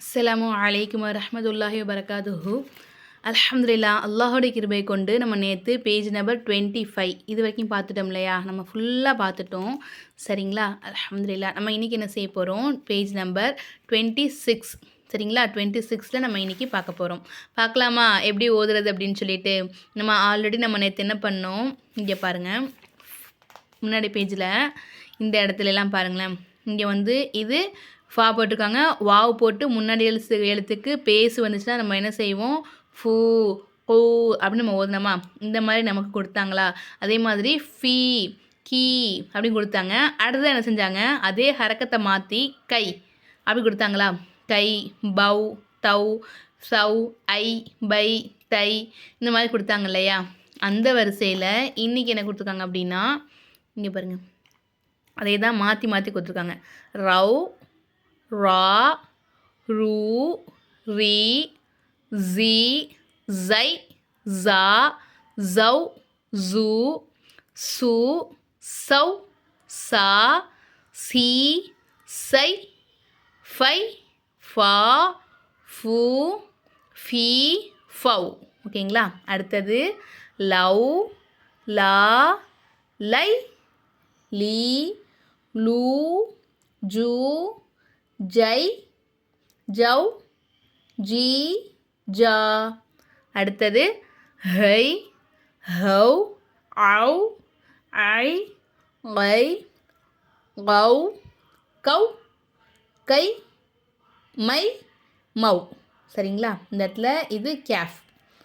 அஸ்லாம் அலைக்கும் ரஹமதுல்லாஹி வரகாதுஹு அலமதுல்லா அல்லாஹோடைய கிருபை கொண்டு நம்ம நேற்று பேஜ் நம்பர் டுவெண்ட்டி ஃபைவ் இது வரைக்கும் பார்த்துட்டோம் இல்லையா? நம்ம ஃபுல்லாக பார்த்துட்டோம். சரிங்களா? அலமதுல்லா நம்ம இன்றைக்கி என்ன செய்ய போகிறோம் பேஜ் நம்பர் டுவெண்ட்டி சிக்ஸ். சரிங்களா? டுவெண்ட்டி சிக்ஸில் நம்ம இன்றைக்கி பார்க்க போகிறோம் பார்க்கலாமா? எப்படி ஓதுறது அப்படின்னு சொல்லிட்டு. நம்ம ஆல்ரெடி நம்ம நேற்று என்ன பண்ணோம்? இங்கே பாருங்கள் முன்னாடி பேஜில் இந்த இடத்துலலாம் பாருங்களேன். இங்கே வந்து இது ஃபா போட்டிருக்காங்க. வாவ் போட்டு முன்னாடி எழுத்து எழுத்துக்கு பேசு வந்துச்சுன்னா நம்ம என்ன செய்வோம்? ஃபூ ஓ அப்படின்னு நம்ம ஓதுனோமா? இந்த மாதிரி நமக்கு கொடுத்தாங்களா? அதே மாதிரி ஃபீ கீ அப்படின்னு கொடுத்தாங்க. அடுத்தது என்ன செஞ்சாங்க? அதே ஹரக்கத்தை மாற்றி கை அப்படி கொடுத்தாங்களா? கை bow tau Chou I by தை இந்த மாதிரி கொடுத்தாங்க இல்லையா? அந்த வரிசையில் இன்றைக்கி என்ன கொடுத்துருக்காங்க அப்படின்னா இங்கே பாருங்கள் அதே தான் மாற்றி மாற்றி கொடுத்துருக்காங்க. ரவ் ரா ரூ ரீ ஜி ஜை ஜா ஜவ் ஜூ சு சவ் சா சி சை ஃபை ஃபா ஃபூ ஃபி ஃபவ் ஓகேங்களா? அடுத்தது லவ் லா லை லீ லூ ஜூ ஜை ஜவ் ஜி ஜா. அடுத்தது hi how ow I I cow cow guy my மவ் சரிங்களா? இந்த இடத்துல இது கேஃப்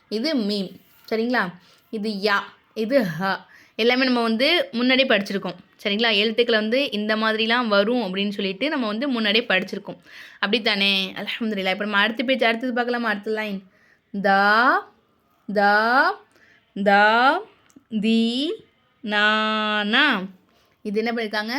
இது மீம். சரிங்களா? இது யா இது ஹ. எல்லாமே நம்ம வந்து முன்னாடியே படிச்சிருக்கோம். சரிங்களா? எழுத்துக்களை வந்து இந்த மாதிரிலாம் வரும் அப்படின்னு சொல்லிட்டு நம்ம வந்து முன்னாடியே படிச்சிருக்கோம். அப்படித்தானே? அலமதுல்லா இப்போ நம்ம அடுத்த பேஜ் அடுத்தது பார்க்கலாமா அடுத்த லைன் தா தா தா தி நானா இது என்ன பண்ணியிருக்காங்க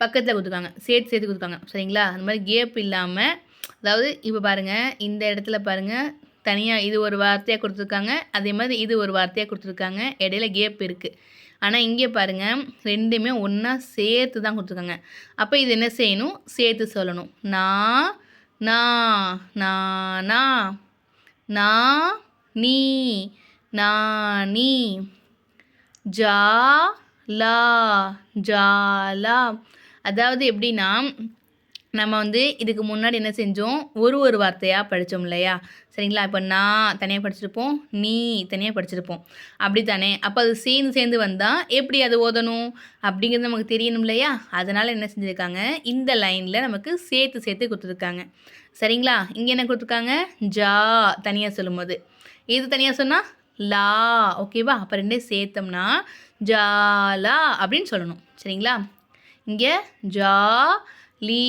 பக்கத்தில் கொடுத்துருக்காங்க. சேர்த்து சேர்த்து கொடுத்துருக்காங்க. சரிங்களா? அந்த மாதிரி கேப் இல்லாமல் அதாவது இப்போ பாருங்கள் இந்த இடத்துல பாருங்கள் தனியாக இது ஒரு வார்த்தையாக கொடுத்துருக்காங்க. அதே மாதிரி இது ஒரு வார்த்தையாக கொடுத்துருக்காங்க. இடையில கேப் இருக்குது ஆனால் இங்கே பாருங்கள் ரெண்டுமே ஒன்றா சேர்த்து தான் கொடுத்துருக்காங்க. அப்போ இது என்ன செய்யணும்? சேர்த்து சொல்லணும். நான் நான் நானா நா நீ நா நீ ஜா லா ஜாலா அதாவது எப்படின்னா நம்ம வந்து இதுக்கு முன்னாடி என்ன செஞ்சோம்? ஒரு ஒரு வார்த்தையாக படித்தோம் இல்லையா? சரிங்களா? இப்போ நான் தனியாக படிச்சிருப்போம் நீ தனியாக படிச்சிருப்போம். அப்படி தானே அப்போ அது சேர்ந்து சேர்ந்து வந்தால் எப்படி அது ஓதணும்? அப்படிங்கிறது நமக்கு தெரியணும் இல்லையா? அதனால் என்ன செஞ்சுருக்காங்க? இந்த லைனில் நமக்கு சேர்த்து சேர்த்து கொடுத்துருக்காங்க. சரிங்களா? இங்கே என்ன கொடுத்துருக்காங்க? ஜா தனியாக சொல்லும்போது. இது தனியாக சொன்னால் லா. ஓகேவா அப்போ ரெண்டே சேர்த்தோம்னா ஜாலா அப்படின்னு சொல்லணும். சரிங்களா? இங்கே ஜா லீ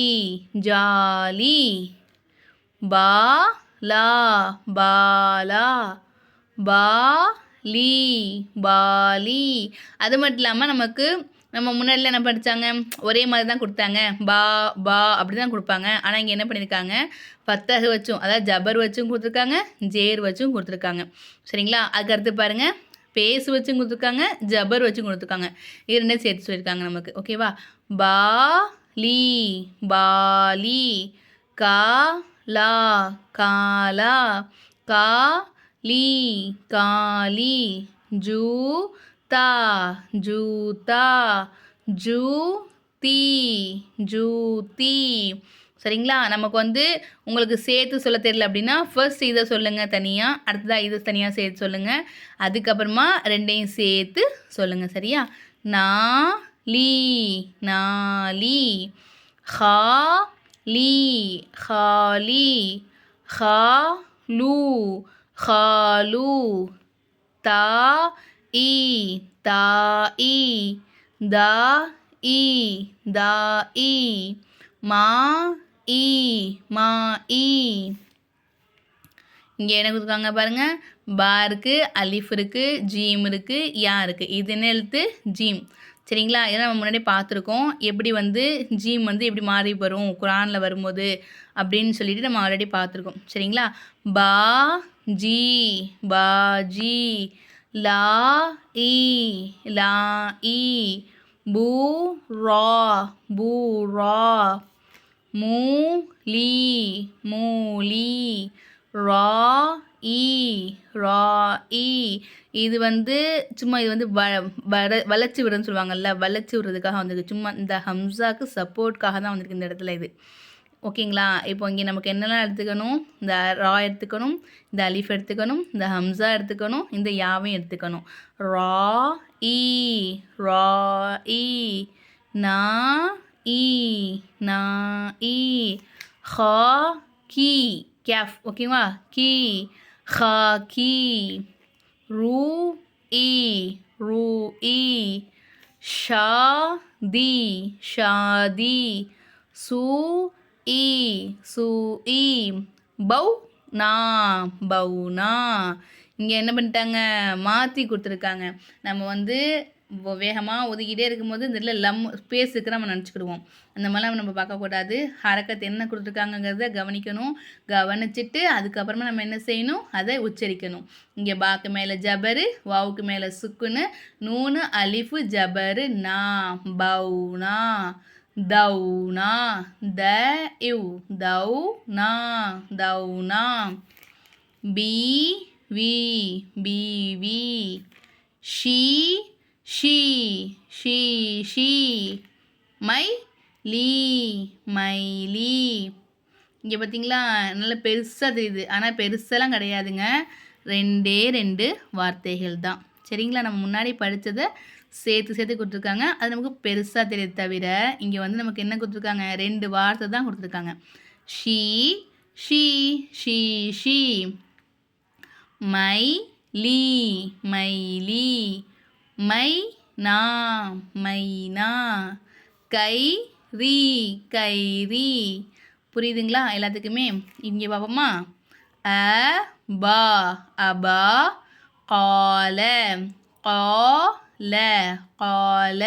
ஜாலி பா லா பாலா பா லீ பாலி அது மட்டும் இல்லாமல் நமக்கு நம்ம முன்னாடியில் என்ன படித்தாங்க ஒரே மாதிரி தான் கொடுத்தாங்க. பா பா அப்படி தான் கொடுப்பாங்க. ஆனால் இங்கே என்ன பண்ணியிருக்காங்க பத்தகு வச்சும் அதாவது ஜபர் வச்சும் கொடுத்துருக்காங்க ஜேர் வச்சும் கொடுத்துருக்காங்க. சரிங்களா? அதுக்கடுத்து பாருங்கள் பேசு வச்சும் கொடுத்துருக்காங்க ஜபர் வச்சும் கொடுத்துருக்காங்க. இது ரெண்டே சேர்த்து சொல்லியிருக்காங்க நமக்கு. ஓகேவா? பா லீ பாலி கா லா காலா கா லீ காலி ஜூ தா ஜூதா ஜூ தீ ஜூதி சரிங்களா? நமக்கு வந்து உங்களுக்கு சேர்த்து சொல்ல தெரியல அப்படின்னா ஃபர்ஸ்ட் இதை சொல்லுங்கள் தனியாக அடுத்ததாக இதை தனியாக சேர்த்து சொல்லுங்கள் அதுக்கப்புறமா ரெண்டையும் சேர்த்து சொல்லுங்கள் சரியா? நான் லீ நாலி ஹா லீ ஹாலி ஹா லூ ஹாலு தா இ தா இ தா இ தா இ மா இ மா இ இங்கே என்ன கொடுத்துருக்காங்க பாருங்கள் பா இருக்குது அலிஃப் இருக்குது ஜீம் இருக்குது யா இருக்குது இது என்ன எழுத்து? ஜீம் சரிங்களா? இதெல்லாம் நம்ம முன்னாடி பார்த்துருக்கோம். எப்படி வந்து ஜீம் வந்து எப்படி மாறி வரும்? குரானில் வரும்போது அப்படின்னு சொல்லிட்டு நம்ம ஆல்ரெடி பார்த்துருக்கோம். சரிங்களா? பா ஜி பா ஜி லா இ லா இ பூ ரா பூ ரா மூலி லீ ரா ஈ ரா ஈ. இது வந்து சும்மா இது வந்து வ வர வளர்ச்சி விடுறதுன்னு சொல்லுவாங்கல்ல வளர்ச்சி விடுறதுக்காக வந்திருக்கு. சும்மா இந்த ஹம்சாக்கு சப்போர்ட்காக தான் வந்திருக்கு இந்த இடத்துல இது. ஓகேங்களா இப்போ இங்கே நமக்கு என்னெல்லாம் எடுத்துக்கணும்? இந்த ரா எடுத்துக்கணும் இந்த அலிஃப் எடுத்துக்கணும் இந்த ஹம்சா எடுத்துக்கணும் இந்த யாவையும் எடுத்துக்கணும். ரா ஈ ரா ஈ நா ஈ நா ஈ ஹா கீ. கேஃப் ஓகேவா கீ ஹா கீ ரூ ஈ ரூ ஈ ஷா தி ஷாதி சூ ஈ சு ஈ பௌ நா பௌனா இங்கே என்ன பண்ணிட்டாங்க? மாற்றி கொடுத்துருக்காங்க. நம்ம வந்து வேகமாக ஒதுக்கிட்டே இருக்கும்போது இந்த இடத்துல லம் ஸ்பேஸுக்கு நம்ம நினச்சிக்கிடுவோம். அந்த மாதிரிலாம் நம்ம பார்க்கக்கூடாது. ஹரக்கத்து என்ன கொடுத்துருக்காங்கங்கிறத கவனிக்கணும். கவனிச்சுட்டு அதுக்கப்புறமா நம்ம என்ன செய்யணும்? அதை உச்சரிக்கணும். இங்கே பாக்கு மேலே ஜபரு வாவுக்கு மேலே சுக்குன்னு நூனு அலிஃபு ஜபரு நா பவுனா தௌனா த இவ் தௌனா தௌனா பி வி பி we she she she she. My Lee my லீ. இங்கே பார்த்தீங்களா நல்லா பெருசாக தெரியுது. ஆனால் பெருசெல்லாம் கிடையாதுங்க. ரெண்டே ரெண்டு வார்த்தைகள் தான். சரிங்களா? நம்ம முன்னாடி படித்ததை சேர்த்து சேர்த்து கொடுத்துருக்காங்க. அது நமக்கு பெருசாக தெரியுது தவிர இங்கே வந்து நமக்கு என்ன கொடுத்துருக்காங்க? ரெண்டு வார்த்தை தான் கொடுத்துருக்காங்க. She she she she. My Lee my லீ. மை நா மைனா கை ரீ கை ரீ. புரியுதுங்களா? எல்லாத்துக்குமே இங்கே பார்ப்போமா அ பா அபா கால கால ல கால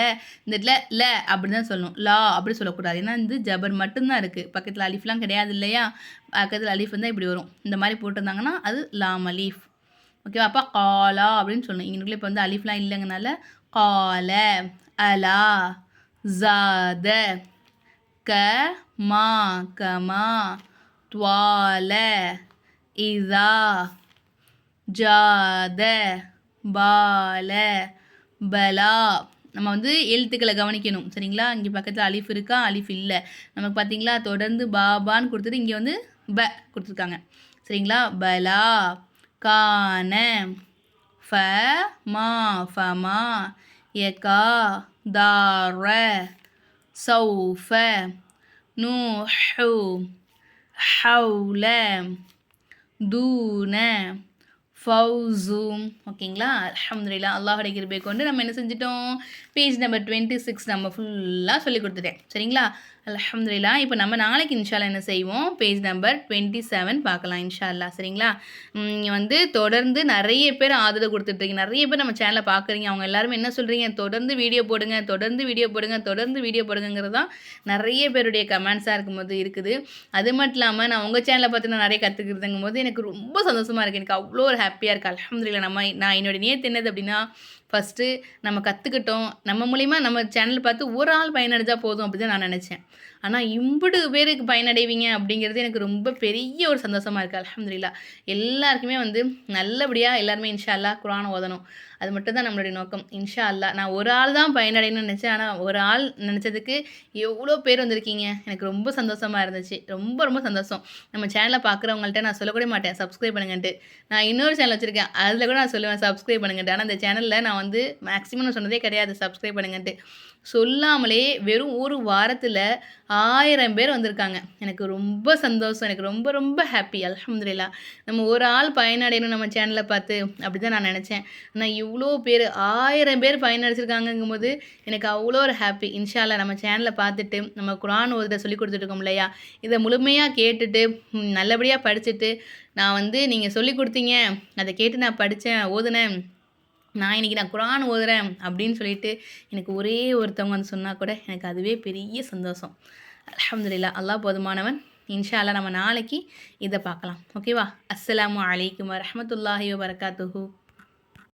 இந்த இடத்துல ல அப்படி தான் சொல்லணும். லா அப்படி சொல்லக்கூடாது. ஏன்னா வந்து ஜபர் மட்டும்தான் இருக்குது பக்கத்தில் அலிஃப்லாம் கிடையாது இல்லையா? பக்கத்தில் அலிஃப் தான் இப்படி வரும். இந்த மாதிரி போட்டிருந்தாங்கன்னா அது லாம் அலீஃப் ஓகேவா அப்போ காலா அப்படின்னு சொல்லணும் இங்கே இப்போ வந்து அலிஃப்லாம் இல்லைங்கனால கால அலா ஜாத க மா கமா துவால இதா ஜாத பால பலா. நம்ம வந்து எழுத்துக்களை கவனிக்கணும். சரிங்களா? இங்கே பக்கத்தில் அலிஃப் இருக்கா? அலிஃப் இல்லை. நமக்கு பார்த்தீங்களா தொடர்ந்து பாபான்னு கொடுத்துட்டு இங்கே வந்து ப கொடுத்துருக்காங்க. சரிங்களா? பலா. கான ஃப மா ஃபமா யகா தார சௌஃப நூஹு ஹவுல தூன ஃபவுசும் ஓகேங்களா? அலமதுல்லா அல்லாஹ் கிருபை கொண்டு நம்ம என்ன செஞ்சிட்டோம்? பேஜ் நம்பர் டுவெண்ட்டி சிக்ஸ் நம்ம ஃபுல்லாக சொல்லி கொடுத்துட்டேன். சரிங்களா? அலமதுல்லா இப்போ நம்ம நாளைக்கு இன்ஷால்லா என்ன செய்வோம்? பேஜ் நம்பர் டுவெண்ட்டி செவன் பார்க்கலாம் இன்ஷால்லா சரிங்களா? நீங்கள் வந்து தொடர்ந்து நிறைய பேர் ஆதரவு கொடுத்துட்ருக்கீங்க நிறைய பேர் நம்ம சேனலை பார்க்குறீங்க. அவங்க எல்லாருமே என்ன சொல்கிறீங்க தொடர்ந்து வீடியோ போடுங்க தொடர்ந்து வீடியோ போடுங்க தொடர்ந்து வீடியோ போடுங்கிறது தான் நிறைய பேருடைய கமெண்ட்ஸாக இருக்கும்போது இருக்குது. அது மட்டும் இல்லாமல் நான் உங்கள் சேனலை பார்த்து நான் நிறைய கற்றுக்கிறதுங்கும் போது எனக்கு ரொம்ப சந்தோஷமாக இருக்குது எனக்கு அவ்வளோ ஒரு ஹாப்பியாக இருக்குது அலமதுல்லா நம்ம நான் என்னுடைய நேற்று என்னது அப்படின்னா ஃபஸ்ட்டு நம்ம கற்றுக்கிட்டோம் நம்ம மூலிமா நம்ம சேனல் பார்த்து ஒரு ஆள் பயனடைஞ்சால் போதும் அப்படி தான் நான் நினச்சேன். ஆனால் இம்புடு பேருக்கு பயனடைவீங்க அப்படிங்கிறது எனக்கு ரொம்ப பெரிய ஒரு சந்தோஷமாக இருக்குது அலமதுல்லா எல்லாருக்குமே வந்து நல்லபடியாக எல்லாருமே இன்ஷா அல்லா குரான் ஓதணும். அது மட்டும் தான் நம்மளுடைய நோக்கம். இன்ஷா அல்லா நான் ஒரு ஆள் தான் பயனடையணும்னு நினச்சேன். ஆனால் ஒரு ஆள் நினச்சதுக்கு எவ்வளோ பேர் வந்திருக்கீங்க? எனக்கு ரொம்ப சந்தோஷமாக இருந்துச்சு. ரொம்ப ரொம்ப சந்தோஷம். நம்ம சேனலை பார்க்குறவங்கள்ட்ட நான் சொல்லக்கூட மாட்டேன். சப்ஸ்கிரைப் பண்ணுங்கன்ட்டு. நான் இன்னொரு சேனல் வச்சுருக்கேன். அதில் கூட நான் சொல்லுவேன் சப்ஸ்கிரைப் பண்ணுங்கன்ட்டு. ஆனால் அந்த சேனலில் நான் வந்து மேக்ஸிமம் நான் சொன்னதே கிடையாது. சப்ஸ்கிரைப் பண்ணுங்கன்ட்டு. சொல்லாமலே வெறும் ஒரு வாரத்தில் ஆயிரம் பேர் வந்திருக்காங்க. எனக்கு ரொம்ப சந்தோஷம். எனக்கு ரொம்ப ரொம்ப ஹாப்பி அலமதுல்லா நம்ம ஒரு ஆள் பயனடையணும் நம்ம சேனலை பார்த்து. அப்படி தான் நான் நினச்சேன். ஆனால் இவ்வளோ பேர் ஆயிரம் பேர் பயனடைச்சிருக்காங்கங்கும் போது எனக்கு அவ்வளோ ஒரு ஹாப்பி இன்ஷால்லா நம்ம சேனலை பார்த்துட்டு நம்ம குரான் ஓதுற சொல்லி கொடுத்துட்ருக்கோம் இல்லையா? இதை முழுமையாக கேட்டுட்டு நல்லபடியாக படிச்சுட்டு நான் வந்து நீங்கள் சொல்லி கொடுத்தீங்க. அதை கேட்டு நான் படித்தேன் ஓதுனேன். நான் இன்றைக்கி நான் குரான் ஓதுறேன் அப்படின்னு சொல்லிட்டு எனக்கு ஒரே ஒருத்தவங்க வந்து சொன்னால் கூட எனக்கு அதுவே பெரிய சந்தோஷம். அலமதுல்லா அல்லா போதுமானவன். இன்ஷா அல்லா நம்ம நாளைக்கு இதை பார்க்கலாம். ஓகேவா? அஸ்லாம் வலைக்கம் வரமத்துல்லாஹி வரகாத்துஹூ